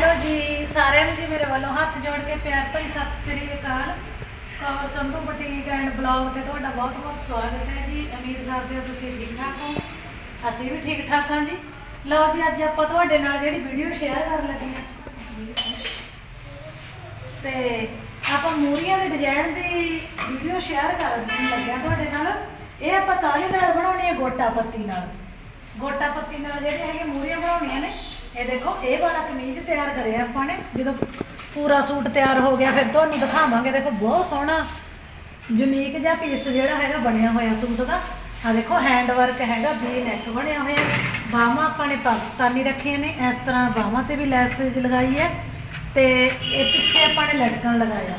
Hello ਜੀ, ਸਾਰਿਆਂ ਨੂੰ ਜੀ ਮੇਰੇ ਵੱਲੋਂ ਹੱਥ ਜੋੜ ਕੇ ਪਿਆਰ ਭਰੀ ਸਤਿ ਸ੍ਰੀ ਅਕਾਲ। Kaur, Sandhu, boutique and blog ਤੇ ਤੁਹਾਡਾ ਬਹੁਤ ਬਹੁਤ ਸਵਾਗਤ ਹੈ ਜੀ। ਉਮੀਦ ਕਰਦੇ ਹਾਂ ਤੁਸੀਂ ਠੀਕ ਠਾਕ ਹੋ। ਅਸੀਂ ਵੀ ਠੀਕ ਠਾਕ ਹਾਂ ਜੀ। ਲਓ ਜੀ, ਅੱਜ ਆਪਾਂ ਤੁਹਾਡੇ ਨਾਲ ਜਿਹੜੀ ਵੀਡੀਓ ਸ਼ੇਅਰ ਕਰਨ ਲੱਗੇ ਹਾਂ। ਤੇ ਆਪਾਂ ਮੂਰੀਆਂ ਦੇ ਡਿਜ਼ਾਈਨ ਦੀ ਵੀਡੀਓ ਸ਼ੇਅਰ ਕਰਨ ਲੱਗਿਆ ਤੁਹਾਡੇ ਨਾਲ। ਇਹ ਆਪਾਂ ਕਾਹਦੇ ਨਾਲ ਬਣਾਉਣੀ ਹੈ? ਗੋਟਾ ਪੱਤੀ ਨਾਲ। ਗੋਟਾ ਪੱਤੀ ਨਾਲ ਜਿਹੜੇ ਹੈਗੇ ਮੂਰੀਆਂ ਬਣਾਉਣੀਆਂ ਨੇ ਇਹ ਦੇਖੋ, ਇਹ ਵਾਲਾ ਕਮੀਜ਼ ਤਿਆਰ ਕਰਿਆ ਆਪਾਂ ਨੇ। ਜਦੋਂ ਪੂਰਾ ਸੂਟ ਤਿਆਰ ਹੋ ਗਿਆ, ਫਿਰ ਤੁਹਾਨੂੰ ਦਿਖਾਵਾਂਗੇ। ਦੇਖੋ, ਬਹੁਤ ਸੋਹਣਾ ਯੂਨੀਕ ਜਿਹਾ ਪੀਸ ਜਿਹੜਾ ਹੈਗਾ ਬਣਿਆ ਹੋਇਆ ਸੂਟ ਦਾ। ਆ ਦੇਖੋ ਹੈਂਡ ਵਰਕ ਹੈਗਾ ਵੀ ਨੈਕ ਬਣਿਆ ਹੋਇਆ। ਬਾਹਾਂ ਆਪਾਂ ਨੇ ਪਾਕਿਸਤਾਨੀ ਰੱਖੀਆਂ ਨੇ। ਇਸ ਤਰ੍ਹਾਂ ਬਾਹਾਂ ਤੇ ਵੀ ਲੈਸ ਲਗਾਈ ਹੈ। ਤੇ ਇਹ ਪਿੱਛੇ ਆਪਾਂ ਨੇ ਲਟਕਣ ਲਗਾਇਆ।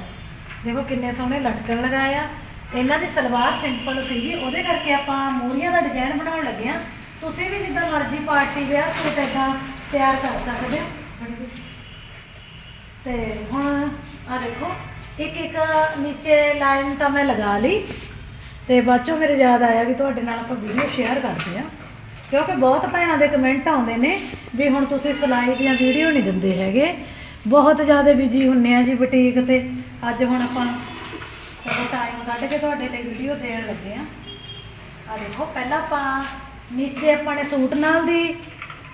ਦੇਖੋ, ਕਿੰਨੇ ਸੋਹਣੇ ਲਟਕਣ ਲਗਾਇਆ। ਇਹਨਾਂ ਦੀ ਸਲਵਾਰ ਸਿੰਪਲ ਸੀਗੀ। ਉਹਦੇ ਕਰਕੇ ਆਪਾਂ ਮੂਰੀਆਂ ਦਾ ਡਿਜ਼ਾਈਨ ਬਣਾਉਣ ਲੱਗੇ ਆ ਤੁਸੀਂ ਵੀ ਜਿੱਦਾਂ ਮਰਜ਼ੀ ਪਾਰਟੀ ਵਿਆਹ ਸੂਟ ਏਦਾਂ ਤਿਆਰ ਕਰ ਸਕਦੇ ਹੋ ਤੇ ਹੁਣ ਆ ਦੇਖੋ, ਇੱਕ ਇੱਕ ਨੀਚੇ ਲਾਈਨ ਤਾਂ ਮੈਂ ਲਗਾ ਲਈ। ਤੇ ਬਾਅਦ ਚੋਂ ਮੇਰੇ ਯਾਦ ਆਇਆ ਵੀ ਤੁਹਾਡੇ ਨਾਲ ਆਪਾਂ ਵੀਡੀਓ ਸ਼ੇਅਰ ਕਰਦੇ ਆ। ਕਿਉਂਕਿ ਬਹੁਤ ਭੈਣਾਂ ਦੇ ਕਮੈਂਟ ਆਉਂਦੇ ਨੇ ਵੀ ਹੁਣ ਤੁਸੀਂ ਸਿਲਾਈ ਦੀਆਂ ਵੀਡੀਓ ਨਹੀਂ ਦਿੰਦੇ ਹੈਗੇ। ਬਹੁਤ ਜ਼ਿਆਦਾ ਬਿਜ਼ੀ ਹੁੰਨੇ ਆ ਜੀ ਬੁਟੀਕ ਤੇ। ਅੱਜ ਹੁਣ ਆਪਾਂ ਥੋੜਾ ਟਾਈਮ ਕੱਢ ਕੇ ਤੁਹਾਡੇ ਲਈ ਵੀਡੀਓ ਦੇਣ ਲੱਗੇ ਆ। ਆ ਦੇਖੋ, ਪਹਿਲਾਂ ਆਪਾਂ ਨੀਚੇ ਆਪਾਂ ਨੇ ਸੂਟ ਨਾਲ ਦੀ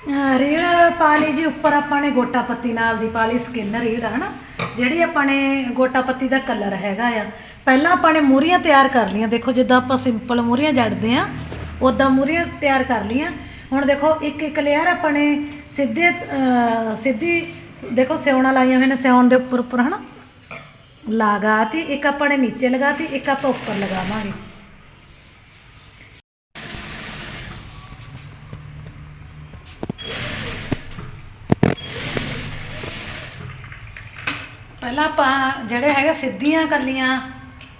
ਅਹ, ਰੀਲ ਪਾ ਲਈ ਜੀ ਉੱਪਰ ਆਪਾਂ ਨੇ ਗੋਟਾ ਪੱਤੀ ਨਾਲ ਦੀ ਪਾ ਲਈ ਸਕਿਨ ਰੀਲ ਹਨਾ? ਜਿਹੜੀ ਆਪਾਂ ਨੇ ਗੋਟਾ ਪੱਤੀ ਦਾ ਕਲਰ ਹੈਗਾ ਆ। ਪਹਿਲਾਂ ਆਪਾਂ ਨੇ ਮੂਰੀਆਂ ਤਿਆਰ ਕਰ ਲਈਆਂ। ਦੇਖੋ ਜਿੱਦਾਂ ਆਪਾਂ ਸਿੰਪਲ ਮੂਰੀਆਂ ਜੜਦੇ ਆ ਉਦਾਂ ਮੂਰੀਆਂ ਤਿਆਰ ਕਰ ਲਈਆਂ। ਹੁਣ ਦੇਖੋ ਇੱਕ ਇੱਕ ਲੇਅਰ ਆਪਾਂ ਨੇ ਸਿੱਧੇ ਸਿੱਧੀ ਦੇਖੋ ਸਿਉਣਾ ਲਾਈਆਂ ਹੋਈਆਂ ਨੇ ਸਿਉਣ ਦੇ ਉੱਪਰ ਉੱਪਰ ਹਨਾ? ਲਗਾਤੀ ਇੱਕ ਆਪਾਂ ਨੇ ਨੀਚੇ ਲਗਾਤੀ ਇੱਕ ਆਪਾਂ ਉੱਪਰ ਲਗਾਵਾਂਗੇ। ਪਹਿਲਾਂ ਆਪਾਂ ਜਿਹੜੇ ਹੈਗੇ ਸਿੱਧੀਆਂ ਕੱਲੀਆਂ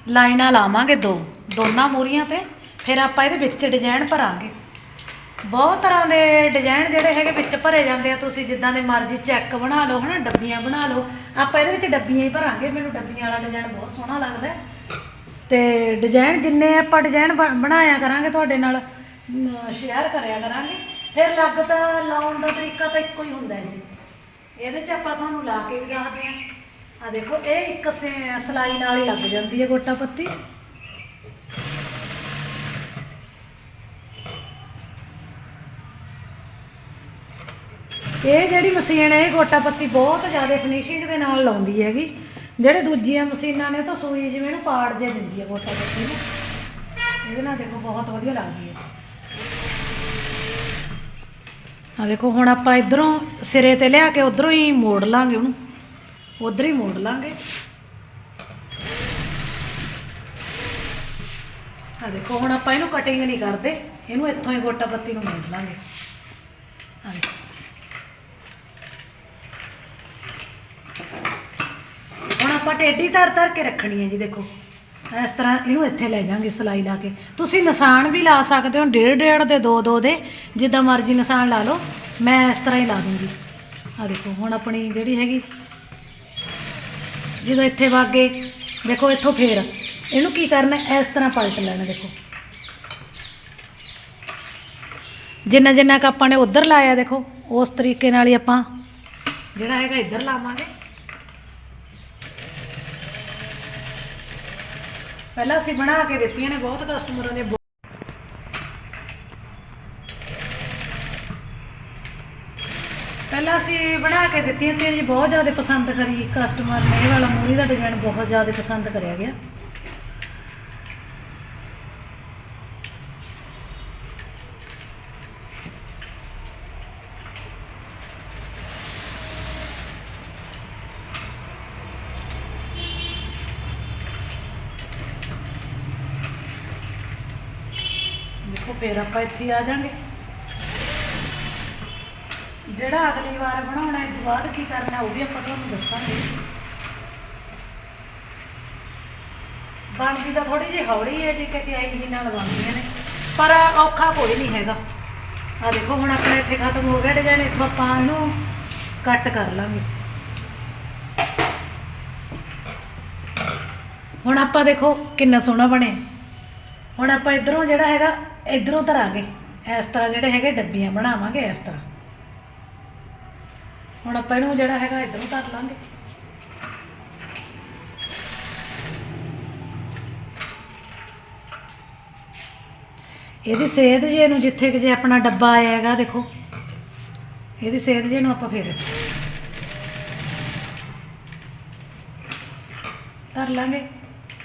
ਲਾਈਨਾਂ ਲਾਵਾਂਗੇ ਦੋ, ਦੋਨਾਂ ਮੂਰੀਆਂ ਤੇ, ਫਿਰ ਆਪਾਂ ਇਹਦੇ ਵਿੱਚ ਡਿਜ਼ਾਈਨ ਭਰਾਂਗੇ। ਬਹੁਤ ਤਰ੍ਹਾਂ ਦੇ ਡਿਜ਼ਾਈਨ ਜਿਹੜੇ ਹੈਗੇ ਵਿੱਚ ਭਰੇ ਜਾਂਦੇ ਆ, ਤੁਸੀਂ ਜਿੱਦਾਂ ਦੇ ਮਰਜ਼ੀ ਚੈੱਕ ਬਣਾ ਲਓ, ਹਨਾ, ਡੱਬੀਆਂ ਬਣਾ ਲਓ। ਆਪਾਂ ਇਹਦੇ ਵਿੱਚ ਡੱਬੀਆਂ ਹੀ ਭਰਾਂਗੇ, ਮੈਨੂੰ ਡੱਬੀਆਂ ਵਾਲਾ ਡਿਜ਼ਾਈਨ ਬਹੁਤ ਸੋਹਣਾ ਲੱਗਦਾ ਹੈ। ਤੇ ਡਿਜ਼ਾਈਨ ਜਿੰਨੇ ਆਪਾਂ ਡਿਜ਼ਾਈਨ ਬਣਾਇਆ ਕਰਾਂਗੇ ਤੁਹਾਡੇ ਨਾਲ ਸ਼ੇਅਰ ਕਰਿਆ ਕਰਾਂਗੇ। ਫਿਰ ਲੱਗ ਤਾਂ ਲਾਉਣ ਦਾ ਤਰੀਕਾ ਤਾਂ ਇੱਕੋ ਹੀ ਹੁੰਦਾ ਜੀ। ਇਹਦੇ 'ਚ ਆਪਾਂ ਤੁਹਾਨੂੰ ਲਾ ਕੇ ਵੀ ਦੱਸਦੇ ਹਾਂ। ਆ ਦੇਖੋ, ਇਹ ਇੱਕ ਸੇ- ਸਲਾਈ ਨਾਲ ਹੀ ਲੱਗ ਜਾਂਦੀ ਹੈ ਗੋਟਾ ਪੱਤੀ। ਇਹ ਜਿਹੜੀ ਮਸ਼ੀਨ ਹੈ, ਇਹ ਗੋਟਾ ਪੱਤੀ ਬਹੁਤ ਜ਼ਿਆਦਾ ਫਿਨਿਸ਼ਿੰਗ ਦੇ ਨਾਲ ਲਾਉਂਦੀ ਹੈਗੀ। ਜਿਹੜੇ ਦੂਜੀਆਂ ਮਸ਼ੀਨਾਂ ਨੇ ਉਹ ਤਾਂ ਸੂਈ ਜਿਵੇਂ ਇਹਨੂੰ ਪਾੜ ਜੇ ਦਿੰਦੀ ਹੈ ਗੋਟਾ ਪੱਤੀ ਨੂੰ। ਇਹਦੇ ਨਾਲ ਦੇਖੋ, ਬਹੁਤ ਵਧੀਆ ਲੱਗਦੀ ਹੈ। ਆ ਦੇਖੋ, ਹੁਣ ਆਪਾਂ ਇਧਰੋਂ ਸਿਰੇ ਤੇ ਲਿਆ ਕੇ ਉਧਰੋਂ ਹੀ ਮੋੜ ਲਾਂਗੇ ਉਹਨੂੰ। ਉਧਰ ਹੀ ਮੋੜ ਲਾਂਗੇ। ਆ ਦੇਖੋ, ਹੁਣ ਆਪਾਂ ਇਹਨੂੰ ਕਟਿੰਗ ਨਹੀਂ ਕਰਦੇ। ਇਹਨੂੰ ਇੱਥੋਂ ਹੀ ਗੋਟਾ ਪੱਤੀ ਨੂੰ ਮੋੜ ਲਾਂਗੇ। ਆ ਹੁਣ ਆਪਾਂ ਟੇਢੀ ਧਰ ਧਰ ਕੇ ਰੱਖਣੀ ਹੈ ਜੀ, ਦੇਖੋ। ਇਸ ਤਰ੍ਹਾਂ ਇਹਨੂੰ ਇੱਥੇ ਲੈ ਜਾਾਂਗੇ ਸਲਾਈ ਲਾ ਕੇ। ਤੁਸੀਂ ਨਿਸ਼ਾਨ ਵੀ ਲਾ ਸਕਦੇ ਹੋ, ਡੇਢ ਡੇਢ ਦੇ, ਦੋ ਦੋ ਦੇ, ਜਿੱਦਾਂ ਮਰਜ਼ੀ ਨਿਸ਼ਾਨ ਲਾ ਲਓ। ਮੈਂ ਇਸ ਤਰ੍ਹਾਂ ਹੀ ਲਾ ਦੂੰਗੀ। ਆ ਦੇਖੋ, ਹੁਣ ਆਪਣੀ ਜਿਹੜੀ ਹੈਗੀ ਜਦੋਂ ਇੱਥੇ ਵਾਗੇ ਦੇਖੋ ਇੱਥੋਂ ਫੇਰ। ਇਹਨੂੰ ਕੀ ਕਰਨਾ ਇਸ ਤਰ੍ਹਾਂ ਪਲਟ ਲੈਣਾ, ਦੇਖੋ। ਜਿੰਨਾ ਜਿੰਨਾ ਕ ਆਪਾਂ ਨੇ ਉਧਰ ਲਾਇਆ, ਦੇਖੋ, ਉਸ ਤਰੀਕੇ ਨਾਲ ਹੀ ਆਪਾਂ ਜਿਹੜਾ ਹੈਗਾ ਇੱਧਰ ਲਾਵਾਂਗੇ। ਪਹਿਲਾਂ ਅਸੀਂ ਬਣਾ ਕੇ ਦਿੱਤੀਆਂ ਨੇ, ਬਹੁਤ ਕਸਟਮਰਾਂ ਦੇ ਪਹਿਲਾਂ ਅਸੀਂ ਬਣਾ ਕੇ ਦਿੱਤੀਆਂ ਤੇ ਜੀ ਬਹੁਤ ਜ਼ਿਆਦਾ ਪਸੰਦ ਕਰੀ। ਕਸਟਮਰ ਨੇ ਇਹ ਵਾਲਾ ਮੂਰੀ ਦਾ ਡਿਜ਼ਾਈਨ ਬਹੁਤ ਜ਼ਿਆਦਾ ਪਸੰਦ ਕਰਿਆ ਗਿਆ। ਦੇਖੋ ਫੇਰ ਆਪਾਂ ਇੱਥੇ ਆ ਜਾਾਂਗੇ। ਜਿਹੜਾ ਅਗਲੀ ਵਾਰ ਬਣਾਉਣਾ ਹੈ ਤੋਂ ਬਾਅਦ ਕੀ ਕਰਨਾ, ਉਹ ਵੀ ਆਪਾਂ ਤੁਹਾਨੂੰ ਦੱਸਾਂਗੇ। ਬਣਦੀ ਤਾਂ ਥੋੜੀ ਜਿਹੀ ਹੌਲੀ ਹੈ ਜੀ ਕਿ ਆਈ ਜੀ ਨਾਲ ਬਣਦੀਆਂ ਨੇ। ਪਰ ਔਖਾ ਕੋਈ ਨਹੀਂ ਹੈਗਾ। ਆ ਦੇਖੋ, ਹੁਣ ਆਪਣਾ ਇੱਥੇ ਖਤਮ ਹੋ ਗਿਆ ਡਿਜ਼ਾਈਨ, ਇੱਥੋਂ ਆਪਾਂ ਇਹਨੂੰ ਕੱਟ ਕਰ ਲਾਂਗੇ। ਹੁਣ ਆਪਾਂ ਦੇਖੋ ਕਿੰਨਾ ਸੋਹਣਾ ਬਣਿਆ। ਹੁਣ ਆਪਾਂ ਇਧਰੋਂ ਜਿਹੜਾ ਹੈਗਾ, ਇਧਰੋਂ ਧਰਾਂਗੇ। ਇਸ ਤਰ੍ਹਾਂ ਜਿਹੜੇ ਹੈਗੇ ਡੱਬੀਆਂ ਬਣਾਵਾਂਗੇ ਇਸ ਤਰ੍ਹਾਂ। ਹੁਣ ਆਪਾਂ ਇਹਨੂੰ ਜਿਹੜਾ ਹੈਗਾ ਇਧਰੋਂ ਕਰ ਲਾਂਗੇ। ਇਹਦੀ ਸੇਧ ਜੇ ਨੂੰ ਜਿੱਥੇ ਕਿ ਜੇ ਆਪਣਾ ਡੱਬਾ ਆਇਆ ਹੈਗਾ, ਦੇਖੋ। ਇਹਦੀ ਸੇਧ ਜੇ ਨੂੰ ਆਪਾਂ ਫੇਰ ਧਰ ਲਾਂਗੇ।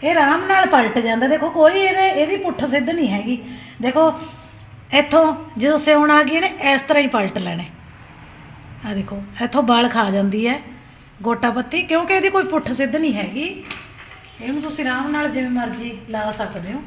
ਇਹ ਆਰਾਮ ਨਾਲ ਪਲਟ ਜਾਂਦਾ, ਦੇਖੋ, ਕੋਈ ਇਹਦੇ ਇਹਦੀ ਪੁੱਠ ਸਿੱਧ ਨਹੀਂ ਹੈਗੀ। ਦੇਖੋ, ਇੱਥੋਂ ਜਦੋਂ ਸਿਉਣ ਆ ਗਈ ਨੇ ਇਸ ਤਰ੍ਹਾਂ ਹੀ ਪਲਟ ਲੈਣੇ। ਆ ਦੇਖੋ, ਇੱਥੋਂ ਬਾਲ ਖਾ ਜਾਂਦੀ ਹੈ, ਗੋਟਾ ਪੱਤੀ, ਕਿਉਂਕਿ ਇਹਦੀ ਕੋਈ ਪੁੱਠ ਸਿੱਧ ਨਹੀਂ ਹੈਗੀ। ਇਹਨੂੰ ਤੁਸੀਂ ਆਰਾਮ ਨਾਲ ਜਿਵੇਂ ਮਰਜ਼ੀ ਲਾ ਸਕਦੇ ਹੋ।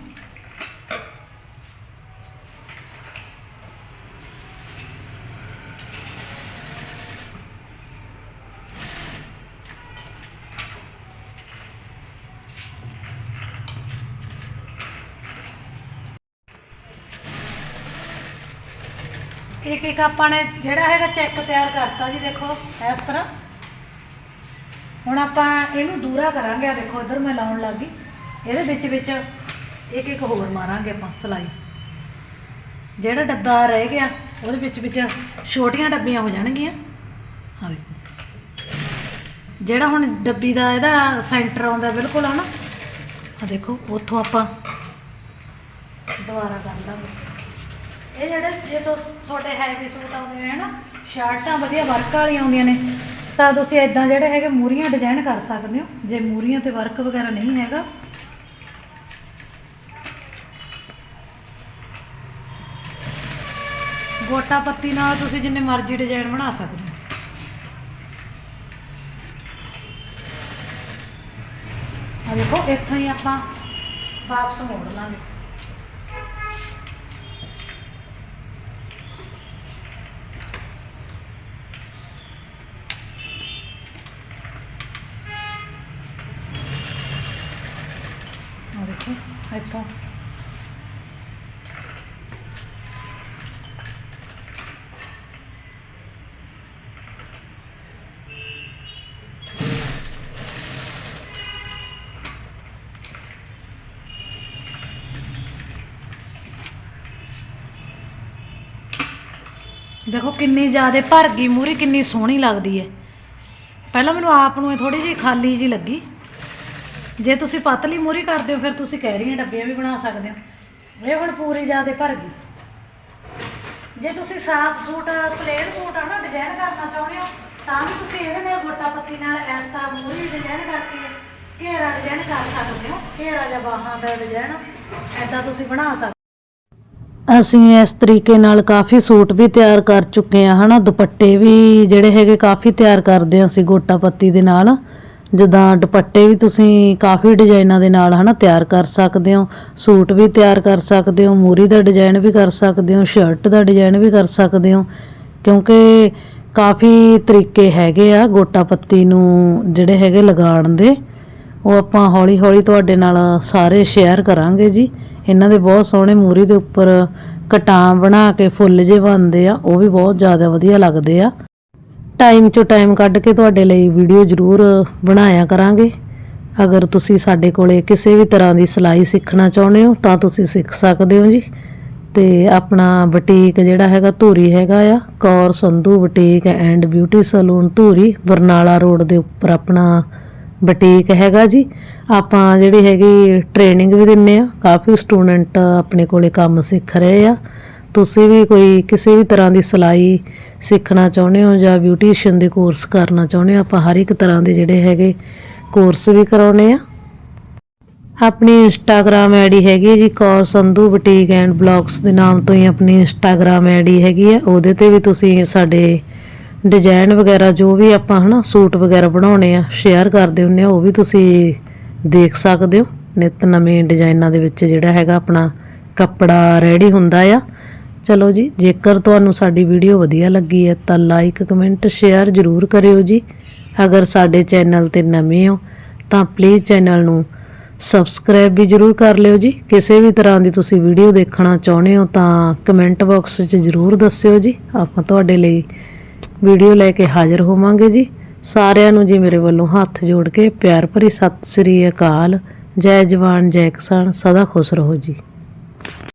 ਇੱਕ ਇੱਕ ਆਪਾਂ ਨੇ ਜਿਹੜਾ ਹੈਗਾ ਚੈੱਕ ਤਿਆਰ ਕਰਤਾ ਜੀ ਦੇਖੋ, ਇਸ ਤਰ੍ਹਾਂ। ਹੁਣ ਆਪਾਂ ਇਹਨੂੰ ਦੂਰਾ ਕਰਾਂਗੇ ਆ ਦੇਖੋ, ਇਧਰ ਮੈਂ ਲਾਉਣ ਲੱਗ ਗਈ। ਇਹਦੇ ਵਿੱਚ ਵਿੱਚ ਇੱਕ ਇੱਕ ਹੋਰ ਮਾਰਾਂਗੇ ਆਪਾਂ, ਸਲਾਈ। ਜਿਹੜਾ ਡੱਬਾ ਰਹਿ ਗਿਆ, ਉਹਦੇ ਵਿੱਚ ਵਿੱਚ ਛੋਟੀਆਂ ਡੱਬੀਆਂ ਹੋ ਜਾਣਗੀਆਂ। ਆ ਦੇਖੋ। ਜਿਹੜਾ ਹੁਣ ਡੱਬੀ ਦਾ ਇਹਦਾ ਸੈਂਟਰ ਆਉਂਦਾ ਬਿਲਕੁਲ ਹਨਾ ਆ ਦੇਖੋ, ਉੱਥੋਂ ਆਪਾਂ ਦੁਬਾਰਾ ਕਰ ਲਾਂਗੇ। ਇਹ ਜਿਹੜੇ ਜੇ ਤੋਂ ਤੁਹਾਡੇ ਹੈਵੀ ਸੂਟ ਆਉਂਦੇ ਨੇ ਨਾ ਸ਼ਰਟਾਂ ਵਧੀਆ ਵਰਕ ਵਾਲੀਆਂ ਆਉਂਦੀਆਂ ਨੇ, ਤਾਂ ਤੁਸੀਂ ਇਦਾਂ ਜਿਹੜੇ ਹੈਗੇ ਮੂਰੀਆਂ ਡਿਜ਼ਾਈਨ ਕਰ ਸਕਦੇ ਹੋ, ਜੇ ਮੂਰੀਆਂ ਤੇ ਵਰਕ ਵਗੈਰਾ ਨਹੀਂ ਹੈਗਾ। ਗੋਟਾ ਪੱਤੀ ਨਾਲ ਤੁਸੀਂ ਜਿੰਨੇ ਮਰਜ਼ੀ ਡਿਜ਼ਾਈਨ ਬਣਾ ਸਕਦੇ ਹੋ। ਆ ਦੇਖੋ, ਇੱਥੋਂ ਹੀ ਆਪਾਂ ਵਾਪਸ ਮੋੜ ਲਾਂਗੇ ਆ ਦੇਖੋ ਇੱਥੋਂ। ਦੇਖੋ ਕਿੰਨੀ ਜ਼ਿਆਦਾ ਭਰ ਗਈ ਮੂਰੀ ਕਿੰਨੀ ਸੋਹਣੀ ਲੱਗਦੀ ਹੈ ਪਹਿਲਾਂ ਮੈਨੂੰ ਆਪ ਨੂੰ ਇਹ ਥੋੜੀ ਜਿਹੀ ਖਾਲੀ ਜੀ ਲੱਗੀ। ਜੇ ਤੁਸੀਂ ਪਤਲੀ ਮੂਰੀ ਕਰਦੇ ਹੋ, ਫਿਰ ਤੁਸੀਂ ਕਹਿ ਰਹੀਆਂ ਡੱਬੀਆਂ ਵੀ ਬਣਾ ਸਕਦੇ ਹੋ। ਇਹ ਹੁਣ ਪੂਰੀ ਜ਼ਿਆਦਾ ਭਰ ਗਈ। ਜੇ ਤੁਸੀਂ ਸਾਫ਼ ਸੂਟ ਪਲੇਨ ਸੂਟ ਆ ਨਾ ਡਿਜ਼ਾਈਨ ਕਰਨਾ ਚਾਹੁੰਦੇ ਹੋ, ਤਾਂ ਵੀ ਤੁਸੀਂ ਇਹਦੇ ਨਾਲ ਗੋਟਾ ਪੱਤੀ ਨਾਲ ਇਸ ਤਰ੍ਹਾਂ ਮੂਰੀ ਡਿਜ਼ਾਈਨ ਕਰਕੇ ਘੇਰਾ ਡਿਜ਼ਾਈਨ ਕਰ ਸਕਦੇ ਹੋ। ਘੇਰਾ ਜਾਂ ਬਾਹਾਂ ਦਾ ਡਿਜ਼ਾਈਨ ਐਦਾਂ ਤੁਸੀਂ ਬਣਾ ਸਕਦੇ ਅਸੀਂ ਇਸ ਤਰੀਕੇ ਨਾਲ ਕਾਫੀ ਸੂਟ ਵੀ ਤਿਆਰ ਕਰ ਚੁੱਕੇ ਆ ਹਨਾ? ਦੁਪੱਟੇ ਵੀ ਜਿਹੜੇ ਹੈਗੇ ਕਾਫੀ ਤਿਆਰ ਕਰਦੇ ਆ ਅਸੀਂ ਗੋਟਾ ਪੱਤੀ ਦੇ ਨਾਲ। ਜਿੱਦਾਂ ਦੁਪੱਟੇ ਵੀ ਤੁਸੀਂ ਕਾਫੀ ਡਿਜ਼ਾਈਨਾਂ ਦੇ ਨਾਲ ਹਨਾ ਤਿਆਰ ਕਰ ਸਕਦੇ ਹੋ, ਸੂਟ ਵੀ ਤਿਆਰ ਕਰ ਸਕਦੇ ਹੋ, ਮੂਰੀ ਦਾ ਡਿਜ਼ਾਈਨ ਵੀ ਕਰ ਸਕਦੇ ਹੋ ਸ਼ਰਟ ਦਾ ਡਿਜ਼ਾਈਨ ਵੀ ਕਰ ਸਕਦੇ ਹੋ, ਕਿਉਂਕਿ ਕਾਫੀ ਤਰੀਕੇ ਹੈਗੇ ਆ ਗੋਟਾ ਪੱਤੀ ਨੂੰ ਜਿਹੜੇ ਹੈਗੇ ਲਗਾਉਣ ਦੇ। ਉਹ ਆਪਾਂ ਹੌਲੀ ਹੌਲੀ ਤੁਹਾਡੇ ਨਾਲ ਸਾਰੇ ਸ਼ੇਅਰ ਕਰਾਂਗੇ ਜੀ। ਇਹਨਾਂ ਦੇ ਬਹੁਤ ਸੋਹਣੇ ਮੂਰੀ ਦੇ ਉੱਪਰ ਕਟਾਂ ਬਣਾ ਕੇ ਫੁੱਲ ਜੇ ਬਣਦੇ ਆ, ਉਹ ਵੀ ਬਹੁਤ ਜ਼ਿਆਦਾ ਵਧੀਆ ਲੱਗਦੇ ਆ। ਟਾਈਮ ਚੋਂ ਟਾਈਮ ਕੱਢ ਕੇ ਤੁਹਾਡੇ ਲਈ ਵੀਡੀਓ ਜ਼ਰੂਰ ਬਣਾਇਆ ਕਰਾਂਗੇ। ਅਗਰ ਤੁਸੀਂ ਸਾਡੇ ਕੋਲੇ ਕਿਸੇ ਵੀ ਤਰ੍ਹਾਂ ਦੀ ਸਿਲਾਈ ਸਿੱਖਣਾ ਚਾਹੁੰਦੇ ਹੋ, ਤਾਂ ਤੁਸੀਂ ਸਿੱਖ ਸਕਦੇ ਹੋ ਜੀ। ਤੇ ਆਪਣਾ ਬੁਟੀਕ ਜਿਹੜਾ ਹੈਗਾ, ਧੂਰੀ ਹੈਗਾ ਆ, Kaur Sandhu boutique and beauty salon Dhuri Barnala road ਦੇ ਉੱਪਰ ਆਪਣਾ ਬੁਟੀਕ ਹੈਗਾ ਜੀ। ਆਪਾਂ ਜਿਹੜੀ ਹੈਗੀ ਟ੍ਰੇਨਿੰਗ ਵੀ ਦਿੰਨੇ ਆ, ਕਾਫੀ ਸਟੂਡੈਂਟ ਆਪਣੇ ਕੋਲੇ ਕੰਮ ਸਿੱਖ ਰਹੇ ਆ। ਤੁਸੀਂ ਵੀ ਕੋਈ ਕਿਸੇ ਵੀ ਤਰ੍ਹਾਂ ਦੀ ਸਿਲਾਈ ਸਿੱਖਣਾ ਚਾਹੁੰਦੇ ਹੋ ਜਾਂ ਬਿਊਟੀਸ਼ੀਅਨ ਦੇ ਕੋਰਸ ਕਰਨਾ ਚਾਹੁੰਦੇ ਹੋ, ਆਪਾਂ ਹਰ ਇੱਕ ਤਰ੍ਹਾਂ ਦੇ ਜਿਹੜੇ ਹੈਗੇ ਕੋਰਸ ਵੀ ਕਰਾਉਨੇ ਆ ਆਪਣੀ ਇੰਸਟਾਗ੍ਰam ਆਈਡੀ ਹੈਗੀ ਜੀ, Kaur Sandhu boutique and blogs ਦੇ ਨਾਮ ਤੋਂ ਹੀ ਆਪਣੀ ਇੰਸਟਾਗ੍ਰam ਆਈਡੀ ਹੈਗੀ ਆ ਉਹਦੇ ਤੇ ਵੀ ਤੁਸੀਂ ਸਾਡੇ ਡਿਜ਼ਾਈਨ ਵਗੈਰਾ ਜੋ ਵੀ ਆਪਾਂ ਹਨਾ ਸੂਟ ਵਗੈਰਾ ਬਣਾਉਣੇ ਆ ਸ਼ੇਅਰ ਕਰਦੇ ਹੁੰਨੇ ਆ, ਉਹ ਵੀ ਤੁਸੀਂ ਦੇਖ ਸਕਦੇ ਹੋ। ਨਿਤ ਨਵੇਂ ਡਿਜ਼ਾਈਨਾਂ ਦੇ ਵਿੱਚ ਜਿਹੜਾ ਹੈਗਾ ਆਪਣਾ ਕੱਪੜਾ ਰੈਡੀ ਹੁੰਦਾ ਆ। ਚਲੋ ਜੀ, ਜੇਕਰ ਤੁਹਾਨੂੰ ਸਾਡੀ ਵੀਡੀਓ ਵਧੀਆ ਲੱਗੀ ਹੈ ਤਾਂ ਲਾਈਕ ਕਮੈਂਟ ਸ਼ੇਅਰ ਜ਼ਰੂਰ ਕਰਿਓ ਜੀ। ਅਗਰ ਸਾਡੇ ਚੈਨਲ ਤੇ ਨਵੇਂ ਹੋ, ਤਾਂ ਪਲੀਜ਼ ਚੈਨਲ ਨੂੰ ਸਬਸਕ੍ਰਾਈਬ ਵੀ ਜ਼ਰੂਰ ਕਰ ਲਿਓ ਜੀ। ਕਿਸੇ ਵੀ ਤਰ੍ਹਾਂ ਦੀ ਤੁਸੀਂ ਵੀਡੀਓ ਦੇਖਣਾ ਚਾਹੁੰਦੇ ਹੋ ਤਾਂ ਕਮੈਂਟ ਬਾਕਸ 'ਚ ਜ਼ਰੂਰ ਦੱਸਿਓ ਜੀ। ਆਪਾਂ ਤੁਹਾਡੇ ਲਈ ਵੀਡੀਓ ਲੈ ਕੇ ਹਾਜ਼ਰ ਹੋਵਾਂਗੇ ਜੀ। ਸਾਰਿਆਂ ਨੂੰ ਜੀ ਮੇਰੇ ਵੱਲੋਂ ਹੱਥ ਜੋੜ ਕੇ ਪਿਆਰ ਭਰੀ ਸਤਿ ਸ੍ਰੀ ਅਕਾਲ। ਜੈ ਜਵਾਨ, ਜੈ ਕਿਸਾਨ, ਸਦਾ ਖੁਸ਼ ਰਹੋ ਜੀ।